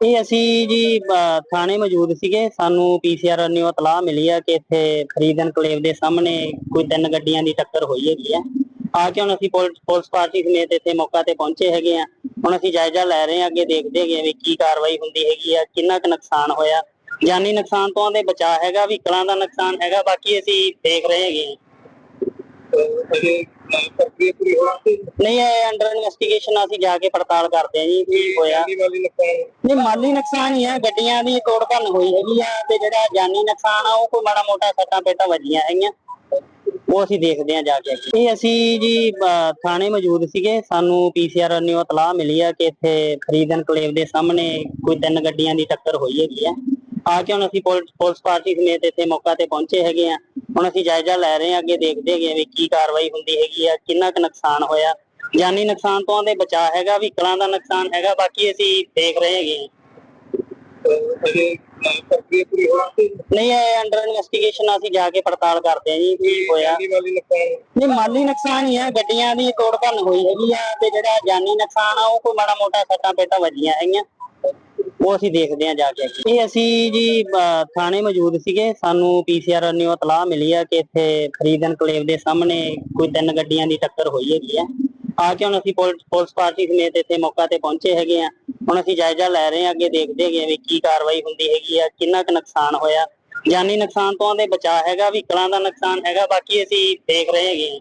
ਇਹ ਅਸੀਂ ਜੀ ਅਹ, ਥਾਣੇ ਮੌਜੂਦ ਸੀਗੇ। ਸਾਨੂੰ ਪੀਸੀਆਰ ਨਿਊ ਇਤਲਾਹ ਮਿਲੀ ਆ ਕਿ ਇੱਥੇ ਫਰੀਦ ਐਨਕਲੇਵ ਦੇ ਸਾਹਮਣੇ ਕੋਈ ਤਿੰਨ ਗੱਡੀਆਂ ਦੀ ਟੱਕਰ ਹੋਈ ਹੈਗੀ ਆ। ਆ ਕੇ ਹੁਣ ਅਸੀਂ ਪੁਲ- ਪੁਲਿਸ ਪਾਰਟੀ ਸਮੇਤ ਇੱਥੇ ਮੌਕਾ ਤੇ ਪਹੁੰਚੇ ਹੈਗੇ ਆ। ਹੁਣ ਅਸੀਂ ਜਾਇਜ਼ਾ ਲੈ ਰਹੇ ਹਾਂ ਅੱਗੇ ਦੇਖਦੇ ਹੈਗੇ ਆ ਵੀ ਕੀ ਕਾਰਵਾਈ ਹੁੰਦੀ ਹੈਗੀ ਆ ਕਿੰਨਾ ਕੁ ਨੁਕਸਾਨ ਹੋਇਆ। ਜਾਨੀ ਨੁਕਸਾਨ ਤੋਂ ਦੇ ਬਚਾ ਹੈਗਾ ਵਹੀਕਲਾਂ ਦਾ ਨੁਕਸਾਨ ਹੈਗਾ ਬਾਕੀ ਅਸੀਂ ਦੇਖ ਰਹੇ ਹੈਗੇ ਆ। ਅਜੇ ਪ੍ਰਕਿਰਿਆ ਪੂਰੀ ਹੋਣਾ ਤੇ ਨਹੀਂ ਇਹ ਅੰਡਰ ਇਨਵੈਸਟੀਗੇਸ਼ਨ ਅਸੀਂ ਜਾ ਕੇ ਪੜਤਾਲ ਕਰਦੇ ਹਾਂ ਜੀ ਕੀ ਹੋਇਆ। ਜਾਨੀ ਵਾਲੀ ਨੁਕਸਾਨ ਨਹੀਂ ਮਾਲੀ ਨੁਕਸਾਨ ਹੀ ਹੈ ਗੱਡੀਆਂ ਦੀ ਤੋੜ ਭੰਨ ਹੋਈ ਹੈਗੀ ਆ ਤੇ ਜਿਹੜਾ ਜਾਨੀ ਨੁਕਸਾਨ ਆ ਉਹ ਕੋਈ ਮਾੜਾ ਮੋਟਾ ਸੱਟਾਂ ਪੇਟਾਂ ਵੱਜੀਆਂ ਹੈਗੀਆਂ। ਉਹ ਅਸੀਂ ਦੇਖਦੇ ਹਾਂ ਜਾ ਕੇ। ਇਹ ਅਸੀਂ ਜੀ ਥਾਣੇ ਮੌਜੂਦ ਸੀਗੇ ਸਾਨੂੰ ਪੀਸੀਆਰ ਨਿਊ ਇਤਲਾਹ ਮਿਲੀ ਆ ਕਿ ਇੱਥੇ ਫਰੀਦ ਐਨਕਲੇਵ ਦੇ ਸਾਹਮਣੇ ਕੋਈ ਤਿੰਨ ਗੱਡੀਆਂ ਦੀ ਟੱਕਰ ਹੋਈ ਹੈਗੀ ਆ। ਆ ਕੇ ਹੁਣ ਅਸੀਂ ਪੁਲ- ਪੁਲਿਸ ਪਾਰਟੀ ਸਮੇਤ ਇੱਥੇ ਮੌਕਾ ਤੇ ਪਹੁੰਚੇ ਹੈਗੇ ਆ। ਹੁਣ ਅਸੀਂ ਜਾਇਜ਼ਾ ਲੈ ਰਹੇ ਹਾਂ, ਅੱਗੇ ਦੇਖਦੇ ਹੈਗੇ ਵੀ ਕੀ ਕਾਰਵਾਈ ਹੁੰਦੀ ਹੈਗੀ ਆ, ਕਿੰਨਾ ਕੁ ਨੁਕਸਾਨ ਹੋਇਆ। ਜਾਨੀ ਨੁਕਸਾਨ ਤੋਂ ਦੇ ਬਚਾ ਹੈਗਾ, ਵਹੀਕਲਾਂ ਦਾ ਨੁਕਸਾਨ ਹੈਗਾ, ਬਾਕੀ ਅਸੀਂ ਦੇਖ ਰਹੇ ਹੈਗੇ ਨਹੀਂ, ਇਹ ਅੰਡਰ ਇਨਵੈਸਟੀਗੇਸ਼ਨ ਅਸੀਂ ਜਾ ਕੇ ਪੜਤਾਲ ਕਰਦੇ ਹਾਂ ਜੀ, ਕੀ ਹੋਇਆ। ਨੁਕਸਾਨ ਨਹੀਂ, ਮਾਲੀ ਨੁਕਸਾਨ ਹੀ ਆ, ਗੱਡੀਆਂ ਦੀ ਤੋੜ ਭੰਨ ਹੋਈ ਹੈਗੀ ਆ, ਤੇ ਜਿਹੜਾ ਜਾਨੀ ਨੁਕਸਾਨ ਆ, ਉਹ ਕੋਈ ਮਾੜਾ ਮੋਟਾ ਸੱਟਾਂ ਪੇਟਾਂ ਵੱਜੀਆਂ ਹੈਗੀਆਂ। ਉਹ ਅਸੀਂ ਦੇਖਦੇ ਹਾਂ ਜਾ ਕੇ। ਇਹ ਅਸੀਂ ਜੀ ਥਾਣੇ ਮੌਜੂਦ ਸੀਗੇ। ਸਾਨੂੰ ਪੀਸੀਆਰ ਨਿਊ ਇਤਲਾਹ ਮਿਲੀ ਆ ਕਿ ਇੱਥੇ ਫਰੀਦ ਐਨਕਲੇਵ ਦੇ ਸਾਹਮਣੇ ਕੋਈ ਤਿੰਨ ਗੱਡੀਆਂ ਦੀ ਟੱਕਰ ਹੋਈ ਹੈਗੀ ਆ। ਆ ਕੇ ਹੁਣ ਅਸੀਂ ਪੁਲਿਸ ਪਾਰਟੀ ਸਮੇਤ ਇੱਥੇ ਮੌਕਾ ਤੇ ਪਹੁੰਚੇ ਹੈਗੇ ਆ। ਹੁਣ ਅਸੀਂ ਜਾਇਜ਼ਾ ਲੈ ਰਹੇ ਹਾਂ, ਅੱਗੇ ਦੇਖਦੇ ਹੈਗੇ ਵੀ ਕੀ ਕਾਰਵਾਈ ਹੁੰਦੀ ਹੈਗੀ ਆ, ਕਿੰਨਾ ਕੁ ਨੁਕਸਾਨ ਹੋਇਆ। ਜਾਨੀ ਨੁਕਸਾਨ ਤੋਂ ਦੇ ਬਚਾ ਹੈਗਾ ਵੀ ਕਲਾਂ ਦਾ ਨੁਕਸਾਨ ਹੈਗਾ, ਬਾਕੀ ਅਸੀਂ ਦੇਖ ਰਹੇ ਹੈਗੇ ਆ।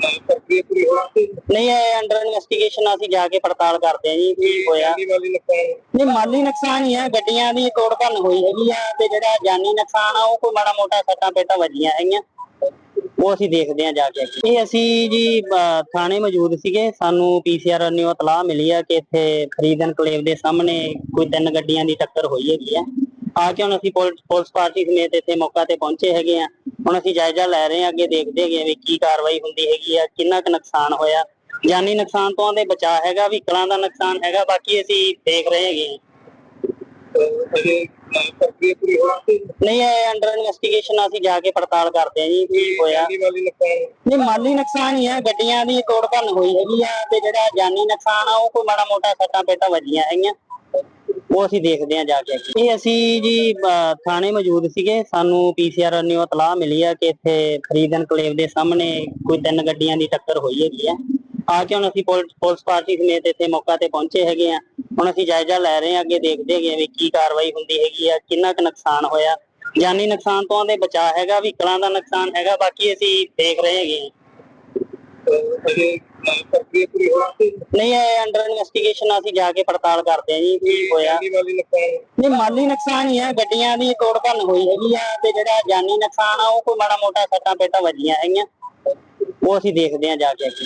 ਪ੍ਰਕਿਰਿਆ ਪੂਰੀ ਨਹੀਂ ਇਹ ਅੰਡਰ ਇਨਵੈਸਟੀਗੇਸ਼ਨ ਅਸੀਂ ਜਾ ਕੇ ਪੜਤਾਲ ਕਰਦੇ ਹਾਂ ਜੀ ਕੀ ਹੋਇਆ। ਜਾਨੀ ਵਾਲੀ ਨੁਕਸਾਨ। ਨਹੀਂ ਮਾਲੀ ਨੁਕਸਾਨ ਹੀ ਹੈ ਗੱਡੀਆਂ ਦੀ ਤੋੜ ਭੰਨ ਹੋਈ ਹੈਗੀ ਆ ਤੇ ਜਿਹੜਾ ਜਾਨੀ ਨੁਕਸਾਨ ਆ ਉਹ ਕੋਈ ਮਾੜਾ ਮੋਟਾ ਸੱਟਾਂ ਪੇਟਾਂ ਵੱਜੀਆਂ ਹੈਗੀਆਂ। ਉਹ ਅਸੀਂ ਦੇਖਦੇ ਹਾਂ ਜਾ ਕੇ। ਇਹ ਅਸੀਂ ਜੀ ਥਾਣੇ ਮੌਜੂਦ ਸੀਗੇ ਸਾਨੂੰ ਪੀਸੀਆਰ ਨਿਊ ਇਤਲਾਹ ਮਿਲੀ ਆ ਕਿ ਇੱਥੇ ਫਰੀਦ ਐਨਕਲੇਵ ਦੇ ਸਾਹਮਣੇ ਕੋਈ ਤਿੰਨ ਗੱਡੀਆਂ ਦੀ ਟੱਕਰ ਹੋਈ ਹੈਗੀ ਆ। ਆ ਕੇ ਹੁਣ ਅਸੀਂ ਪੁਲ- ਪੁਲਿਸ ਪਾਰਟੀ ਸਮੇਤ ਇੱਥੇ ਮੌਕਾ ਤੇ ਪਹੁੰਚੇ ਹੈਗੇ ਆ। ਹੁਣ ਅਸੀਂ ਜਾਇਜ਼ਾ ਲੈ ਰਹੇ ਹਾਂ, ਅੱਗੇ ਦੇਖਦੇ ਹੈਗੇ ਵੀ ਕੀ ਕਾਰਵਾਈ ਹੁੰਦੀ ਹੈਗੀ ਆ, ਕਿੰਨਾ ਕੁ ਨੁਕਸਾਨ ਹੋਇਆ। ਜਾਨੀ ਨੁਕਸਾਨ ਤੋਂ ਦੇ ਬਚਾ ਹੈਗਾ, ਵਹੀਕਲਾਂ ਦਾ ਨੁਕਸਾਨ ਹੈਗਾ, ਬਾਕੀ ਅਸੀਂ ਦੇਖ ਰਹੇ ਹੈਗੇ ਨਹੀਂ, ਇਹ ਅੰਡਰ ਇਨਵੈਸਟੀਗੇਸ਼ਨ ਅਸੀਂ ਜਾ ਕੇ ਪੜਤਾਲ ਕਰਦੇ ਹਾਂ ਜੀ, ਕੀ ਹੋਇਆ। ਨਹੀਂ, ਮਾਲੀ ਨੁਕਸਾਨ ਹੀ ਹੈ ਗੱਡੀਆਂ ਦੀ ਤੋੜ ਭੰਨ ਹੋਈ ਹੈਗੀ ਆ, ਤੇ ਜਿਹੜਾ ਜਾਨੀ ਨੁਕਸਾਨ ਆ, ਉਹ ਕੋਈ ਮਾੜਾ ਮੋਟਾ ਸੱਟਾਂ ਪੇਟਾਂ ਵੱਜੀਆਂ ਹੈਗੀਆਂ। ਉਹ ਅਸੀਂ ਦੇਖਦੇ ਹਾਂ ਜਾ ਕੇ ਇਹ ਅਸੀਂ ਜੀ ਥਾਣੇ ਮੌਜੂਦ ਸੀਗੇ। ਸਾਨੂੰ ਪੀਸੀਆਰ ਨਿਊ ਇਤਲਾਹ ਮਿਲੀ ਆ ਕਿ ਇੱਥੇ ਫਰੀਦ ਐਨਕਲੇਵ ਦੇ ਸਾਹਮਣੇ ਕੋਈ ਤਿੰਨ ਗੱਡੀਆਂ ਦੀ ਟੱਕਰ ਹੋਈ ਹੈਗੀ ਆ। ਆ ਕੇ ਹੁਣ ਅਸੀਂ ਪੁਲਿਸ ਪਾਰਟੀ ਸਮੇਤ ਇੱਥੇ ਮੌਕਾ ਤੇ ਪਹੁੰਚੇ ਹੈਗੇ ਆ। ਹੁਣ ਅਸੀਂ ਜਾਇਜ਼ਾ ਲੈ ਰਹੇ ਹਾਂ, ਅੱਗੇ ਦੇਖਦੇ ਹੈਗੇ ਵੀ ਕੀ ਕਾਰਵਾਈ ਹੁੰਦੀ ਹੈਗੀ ਆ, ਕਿੰਨਾ ਕੁ ਨੁਕਸਾਨ ਹੋਇਆ। ਜਾਨੀ ਨੁਕਸਾਨ ਤੋਂ ਦੇ ਬਚਾ ਹੈਗਾ, ਵਹੀਕਲਾਂ ਦਾ ਨੁਕਸਾਨ ਹੈਗਾ, ਬਾਕੀ ਅਸੀਂ ਦੇਖ ਰਹੇ ਹੈਗੇ ਆ ਅਜੇ ਪ੍ਰਕਿਰਿਆ ਪੂਰੀ ਹੋਣਾ ਤੇ ਨਹੀਂ ਇਹ ਅੰਡਰ ਇਨਵੈਸਟੀਗੇਸ਼ਨ ਅਸੀਂ ਜਾ ਕੇ ਪੜਤਾਲ ਕਰਦੇ ਹਾਂ ਜੀ ਕੀ ਹੋਇਆ। ਜਾਨੀ ਵਾਲੀ ਨੁਕਸਾਨ? ਨਹੀਂ ਮਾਲੀ ਨੁਕਸਾਨ ਹੀ ਹੈ ਗੱਡੀਆਂ ਦੀ ਤੋੜ ਭੰਨ ਹੋਈ ਹੈਗੀ ਆ ਤੇ ਜਿਹੜਾ ਜਾਨੀ ਨੁਕਸਾਨ ਆ ਉਹ ਕੋਈ ਮਾੜਾ ਮੋਟਾ ਸੱਟਾਂ ਪੇਟਾਂ ਵੱਜੀਆਂ ਹੈਗੀਆਂ। ਉਹ ਅਸੀਂ ਦੇਖਦੇ ਹਾਂ ਜਾ ਕੇ ਅੱਗੇ।